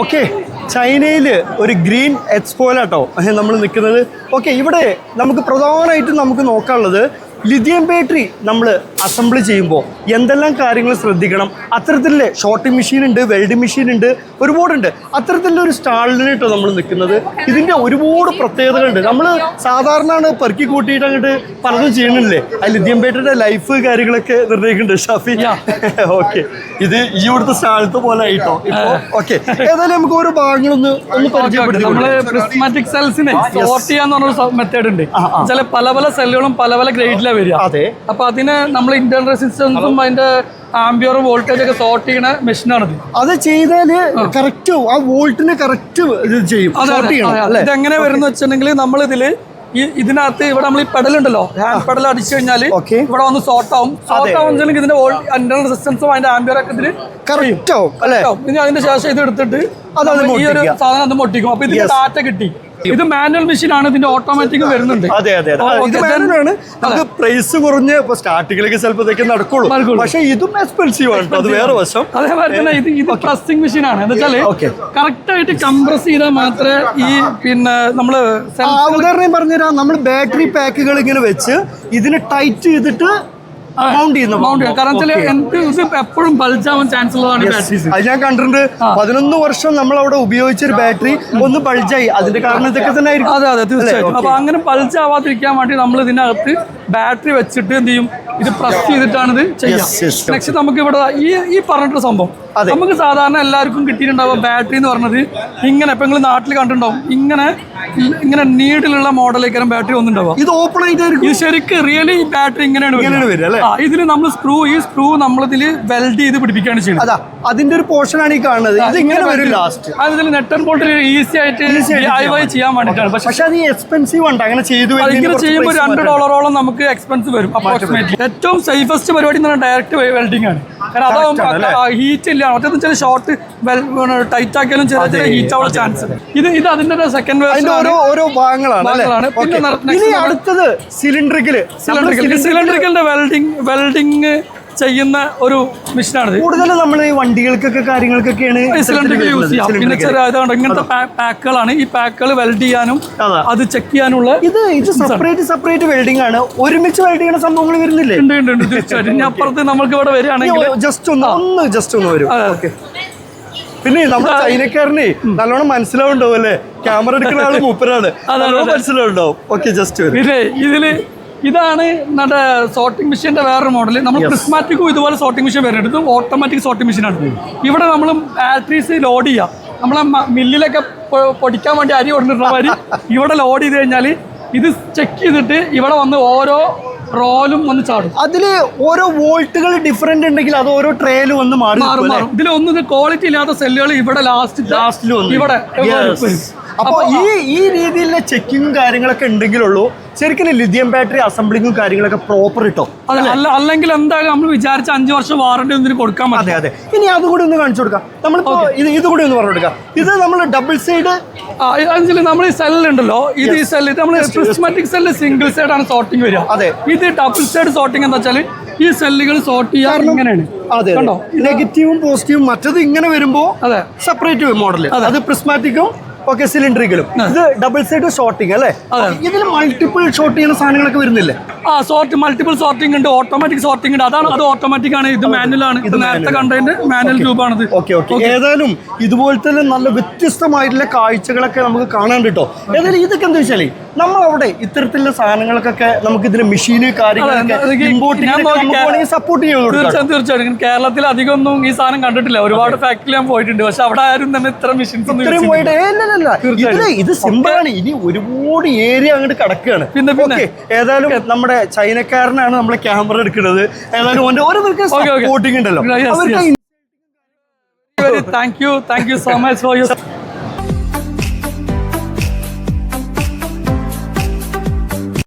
Okay ചൈനയിൽ ഒരു green എക്സ്പോയിലാട്ടോ. നമ്മൾ നിൽക്കുന്നത്. ഓക്കെ ഇവിടെ നമുക്ക് പ്രധാനമായിട്ടും നമുക്ക് നോക്കാനുള്ളത് ലിഥിയം ബാറ്ററി നമ്മൾ അസംബിൾ ചെയ്യുമ്പോൾ എന്തെല്ലാം കാര്യങ്ങൾ ശ്രദ്ധിക്കണം? അത്തരത്തിലെ ഷോർട്ടിംഗ് മെഷീൻ ഉണ്ട് വെൽഡ് മെഷീൻ ഉണ്ട് ഒരുപാടുണ്ട് അത്തരത്തിലുള്ള ഒരു സ്റ്റാളിലിട്ടോ നമ്മൾ നിൽക്കുന്നത്. ഇതിന്റെ ഒരുപാട് പ്രത്യേകതകളുണ്ട്. നമ്മൾ സാധാരണ പെറുക്കി കൂട്ടിയിട്ട് അങ്ങോട്ട് പലതും ചെയ്യണില്ലേ ആ ലിഥിയം ബാറ്ററിയുടെ ലൈഫ് കാര്യങ്ങളൊക്കെ നിർണയിക്കുന്നുണ്ട് ഷാഫി. ഓക്കെ ഇത് ഈ ഇവിടുത്തെ സ്ഥലത്ത് പോലെ ആയിട്ടോ? ഓക്കെ ഏതായാലും നമുക്ക് ഓരോ ഭാഗങ്ങളൊന്ന് ഒന്ന് പരിചയപ്പെടുത്തി നമ്മൾ പ്രിസ്മാറ്റിക് സെൽസിനെ സോർട്ട് ചെയ്യാന്ന് മെത്തേഡ് ഉണ്ട്. ചില പല പല സെല്ലുകളും പല പല ഗ്രേഡിലാണ് വരിക. അതെ. അപ്പൊ അതിന് നമ്മൾ ഇന്റേൺ റെസിസ്റ്റൻസും അതിന്റെ ആംബിയറും വോൾട്ടേജ് ഒക്കെ സോർട്ട് ചെയ്യണ മെഷീനാണിത് അത് ചെയ്താൽ കറക്റ്റ് ആ വോൾട്ടിന് കറക്റ്റ് ഇത് ചെയ്യും. അല്ലേ? ഇതെങ്ങനെ വരുന്ന വെച്ചിട്ടുണ്ടെങ്കിൽ നമ്മൾ ഇതിൽ ഈ ഇതിനകത്ത് ഇവിടെ നമ്മൾ ഈ പെഡൽ ഉണ്ടല്ലോ ഹാൻഡ് പെഡൽ അടിച്ചു കഴിഞ്ഞാൽ. ഇവിടെ വന്ന് സോർട്ട് ആവും. സോർട്ട് ആവും ഇതിന്റെ ഇന്റർണൽ റെസിസ്റ്റൻസും അതിന്റെ ആംബിയർ ഒക്കെ ഇതിൽ കറക്റ്റ് ആവും അല്ലേ. ഇനി അതിന്റെ ശേഷം ഇത് എടുത്തിട്ട് ഈ ഒരു സാധനം അത് മൊട്ടിക്കും അപ്പൊ ഇതിന്. ഡാറ്റ കിട്ടി. ഇത് മാനുവൽ മെഷീൻ ആണ് ഇതിന്റെ ഓട്ടോമാറ്റിക് വരുന്നുണ്ട്. അതെ അതെ ഇത് മാനുവലാണ്. നമുക്ക് പ്രൈസ് കുറഞ്ഞ് ഇപ്പൊ സ്റ്റാർട്ടിങ്ങിലേക്ക് ചിലപ്പോഴത്തേക്ക് നടക്കുള്ളൂ. നടക്കുള്ളൂ. പക്ഷേ ഇതും എക്സ്പെൻസീവ് ആണ് അത് വേറെ വശം. അതേപോലെ തന്നെ ഇത് ഇത് പ്രസ്സിംഗ് മെഷീൻ ആണ്. എന്താ വെച്ചാൽ. കറക്റ്റ് ആയിട്ട് കംപ്രസ് ചെയ്താൽ മാത്രമേ ഈ പിന്നെ നമ്മൾ ആ, ഉദാഹരണം പറഞ്ഞുതരാം. നമ്മൾ ബാറ്ററി പാക്കുകൾ ഇങ്ങനെ വെച്ച് ഇതിന് ടൈറ്റ് ചെയ്തിട്ട് മൗണ്ട് ചെയ്യുന്ന മൗണ്ട് കാരണം യൂസ് എപ്പോഴും ചാൻസ് ഉള്ളതാണ് ഈ ബാറ്ററീസ് അത് ഞാൻ കണ്ടിട്ടുണ്ട്. പതിനൊന്ന് വർഷം നമ്മൾ അവിടെ ഉപയോഗിച്ച ഒരു ബാറ്ററി ഒന്ന് ബൾജായി അതിന്റെ കാരണം ഇതൊക്കെ തന്നെ ആയിരിക്കും. അതെ അതെ തീർച്ചയായിട്ടും. അപ്പൊ അങ്ങനെ പൾസ് ആവാതിരിക്കാൻ വേണ്ടി നമ്മൾ ഇതിനകത്ത് ബാറ്ററി വെച്ചിട്ട് എന്ത് ചെയ്യും? ഇത് പ്രസ് ചെയ്തിട്ടാണ് ഇത് ചെയ്യാം. നെക്സ്റ്റ് നമുക്ക് ഇവിടെ ഈ ഈ പറഞ്ഞിട്ടുള്ള സംഭവം. നമുക്ക് സാധാരണ എല്ലാവർക്കും കിട്ടിയിട്ടുണ്ടാവുക ബാറ്ററി എന്ന് പറഞ്ഞത്. ഇങ്ങനെ ഇപ്പൊ നിങ്ങൾ നാട്ടിൽ കണ്ടിട്ടുണ്ടാവും. ഇങ്ങനെ ഇങ്ങനെ നീഡിലുള്ള മോഡലേക്കാരം ബാറ്ററി ഒന്നുണ്ടാവുക ഇത് ഓപ്പൺ ആയിട്ടായിരിക്കും. ഇത് ശരിക്കും റിയലി ബാറ്ററി ഇങ്ങനെയാണ് ഇതിന്? ആ ഇതിൽ നമ്മൾ സ്ക്രൂ ഈ സ്ക്രൂ നമ്മളിതിൽ വെൽഡ് ചെയ്ത് പിടിപ്പിക്കുകയാണ് ചെയ്യുന്നത്. അതാ അതിന്റെ ഒരു പോർഷൻ ആണ് ഈ കാണുന്നത്. ഇത് ഇങ്ങനെ വരും ലാസ്റ്റ് അതിൽ നെട്ടൻ ബോട്ടിൽ ഈസി ആയിട്ട് ചെയ്യാൻ വേണ്ടിയിട്ടാണ്. പക്ഷെ അത് എക്സ്പെൻസീവ് ഉണ്ട് അങ്ങനെ ചെയ്തു ഇങ്ങനെ ചെയ്യുമ്പോൾ രണ്ട് ഡോളറോളം നമുക്ക് എക്സ്പെൻസ് വരും അപ്രോക്സിമേറ്റ്ലി ഏറ്റവും സേഫസ്റ്റ് പരിപാടി എന്ന് പറഞ്ഞാൽ ഡയറക്റ്റ് വെൽഡിംഗ് ആണ്. ഹീറ്റ് ഇല്ല. മറ്റേന്ന് വെച്ചാൽ ഷോർട്ട് ടൈറ്റ് ആക്കിയാലും ചെറിയ ചെറിയ ഹീറ്റ് ആവാൻ ചാൻസ് ഇത് ഇത് അതിന്റെ സെക്കൻഡ് അതിന്റെ ഓരോ ഓരോ ഭാഗങ്ങളാണ് പിന്നെ അടുത്തത് സിലിണ്ടറിക്കൽ സിലിണ്ടറിക്കൽ സിലിണ്ടറിക്കലിന്റെ വെൽഡിങ് വെൽഡിങ് ചെയ്യുന്ന ഒരു മിഷനാണ് കൂടുതൽ നമ്മൾ ഈ വണ്ടികൾക്കൊക്കെ കാര്യങ്ങൾക്കൊക്കെയാണ് സിലിണ്ടറിക്കൽ യൂസ് ചെയ്യാം. പിന്നെ. ചെറിയ ഇങ്ങനത്തെ പാക്കുകളാണ്. ഈ പാക്കുകൾ വെൽഡ് ചെയ്യാനും അത്. ചെക്ക് ചെയ്യാനുള്ള ഇത് ഇത് സെപ്പറേറ്റ് സെപ്പറേറ്റ് വെൽഡിംഗ് ആണ്. ഒരുമിച്ച് വെൽഡ് ചെയ്യുന്ന സംഭവങ്ങൾ വരുന്നില്ലേ? ഉണ്ട് ഉണ്ട് ഉണ്ട്. തീർച്ചയായിട്ടും. അപ്പുറത്ത് നമ്മൾക്ക് ഇവിടെ വരികയാണെങ്കിൽ ജസ്റ്റ് ഒന്ന് ഒന്ന് ജസ്റ്റ് ഒന്ന് വരും. ഓക്കെ പിന്നെ നമ്മുടെ ചൈനക്കാരനെ നല്ലോണം മനസ്സിലാവുണ്ടാവും അല്ലേ? ക്യാമറ എടുക്കുന്ന ആൾ മൂപ്പരാണ്. നല്ലോണം മനസ്സിലാവുണ്ടാവും ഓക്കെ ജസ്റ്റ് വരും. പിന്നെ ഇതിൽ ഇതാണ് നമ്മുടെ സോർട്ടിംഗ് മെഷീന്റെ വേറൊരു മോഡൽ നമ്മൾ പ്രിസ്മാറ്റിക്കും ഇതുപോലെ സോർട്ടിംഗ് മെഷീൻ വരുന്നുണ്ട് ഇത് ഓട്ടോമാറ്റിക് സോർട്ടിംഗ് മെഷീനാണ് ഇവിടെ നമ്മൾ ബാറ്ററീസ് ലോഡ് ചെയ്യാം. നമ്മളെ മില്ലിലൊക്കെ പൊടിക്കാൻ വേണ്ടി അരി കൊണ്ടിരുന്ന മാതിരി ഇവിടെ ലോഡ് ചെയ്ത് കഴിഞ്ഞാൽ ഇത് ചെക്ക് ചെയ്തിട്ട് ഇവിടെ വന്ന് ഓരോ റോലും വന്ന് ചാടും. അതിൽ ഓരോ വോൾട്ടുകൾ ഡിഫറെന്റ് ഉണ്ടെങ്കിൽ അത് ഓരോ ട്രേയിൽ വന്ന് മാറി മാറും ഇതിലൊന്നും ക്വാളിറ്റി ഇല്ലാത്ത സെല്ലുകൾ ഇവിടെ ലാസ്റ്റ് ലാസ്റ്റിൽ ഇവിടെ Yes. വരും. അപ്പൊ ഈ ഈ രീതിയിലുള്ള ചെക്കിങ്ങും കാര്യങ്ങളൊക്കെ ഉണ്ടെങ്കിലുള്ളൂ ശരിക്കും ലിഥിയം ബാറ്ററി അസംബ്ലിങ്ങും കാര്യങ്ങളൊക്കെ പ്രോപ്പർ ഇട്ടോ? അല്ല? അല്ല അല്ലെങ്കിൽ എന്തായാലും നമ്മൾ വിചാരിച്ച അഞ്ച് വർഷം വാറണ്ടി ഒന്നിന് കൊടുക്കാൻ അതെ അതെ. ഇനി അതുകൂടി ഒന്ന് കാണിച്ചു കൊടുക്കാം. നമ്മൾ ഇത് ഇതുകൂടി ഒന്ന് പറഞ്ഞു കൊടുക്കാം ഇത് നമ്മൾ ഡബിൾ സൈഡ് നമ്മൾ ഈ സെല്ലുണ്ടല്ലോ ഇത് ഈ സെല്ല് നമ്മൾ പ്രിസ്മാറ്റിക് സെല്ല് സിംഗിൾ സൈഡ് ആണ് സോർട്ടിങ് വരിക. അതെ. ഇത് ഡബിൾ സൈഡ് സോർട്ടിംഗ് എന്താ വെച്ചാൽ ഈ സെല്ലുകൾ സോർട്ട് ചെയ്യാൻ ഇങ്ങനെയാണ്. അതെ കണ്ടോ? നെഗറ്റീവും പോസിറ്റീവും മറ്റത് ഇങ്ങനെ വരുമ്പോ അതെ. സെപ്പറേറ്റ് മോഡൽ അത്. പ്രിസ്മാറ്റിക്കും ഓക്കെ സിലിണ്ടറിക്കലും ഇത് ഡബിൾ സൈഡ് ഷോർട്ടിങ് അല്ലേ? ഇതിൽ മൾട്ടിപ്പിൾ ഷോർട്ട് ചെയ്യുന്ന സാധനങ്ങളൊക്കെ വരുന്നില്ലേ? ആ സോർട്ട് മൾട്ടിപ്പിൾ സോർട്ടിംഗ് ഉണ്ട്. ഓട്ടോമാറ്റിക് സോർട്ടിംഗ് ഉണ്ട്. അതാണ് അത് ഓട്ടോമാറ്റിക് ആണ്. ഇത് മാനുവൽ ആണ്. ഇത് നേരത്തെ കണ്ടതിന്റെ മാനുവൽ ട്യൂബാണിത് ഓക്കെ ഓക്കെ ഏതായാലും ഇതുപോലത്തെ നല്ല വ്യത്യസ്തമായിട്ടുള്ള കാഴ്ചകളൊക്കെ നമുക്ക് കാണാൻ കിട്ടോ. ഏതായാലും ഇതൊക്കെ എന്താ വെച്ചാൽ നമ്മൾ അവിടെ ഇത്തരത്തിലുള്ള സാധനങ്ങൾക്കൊക്കെ നമുക്ക് ഇതിന് മെഷീന് കാര്യങ്ങളൊക്കെ സപ്പോർട്ട് ചെയ്ത് കൊടുക്കാം. തീർച്ചയായും തീർച്ചയായിട്ടും കേരളത്തിൽ അധികം ഒന്നും ഈ സാധനം കണ്ടിട്ടില്ല. ഒരുപാട് ഫാക്ടറി ഞാൻ പോയിട്ടുണ്ട്. പക്ഷെ അവിടെ ആരും തന്നെ ഇത്ര മെഷീൻസ് ഒന്നും. ഇത് സിമ്പിൾ ആണ്. ഇനി ഒരുപാട് ഏരിയ അങ്ങോട്ട് കിടക്കുകയാണ് പിന്നെ, പിന്നെ. ഏതായാലും നമ്മുടെ ചൈനക്കാരനാണ് നമ്മളെ ക്യാമറ എടുക്കുന്നത്. ഏതായാലും ഉണ്ടല്ലോ. Thank you thank you so much for your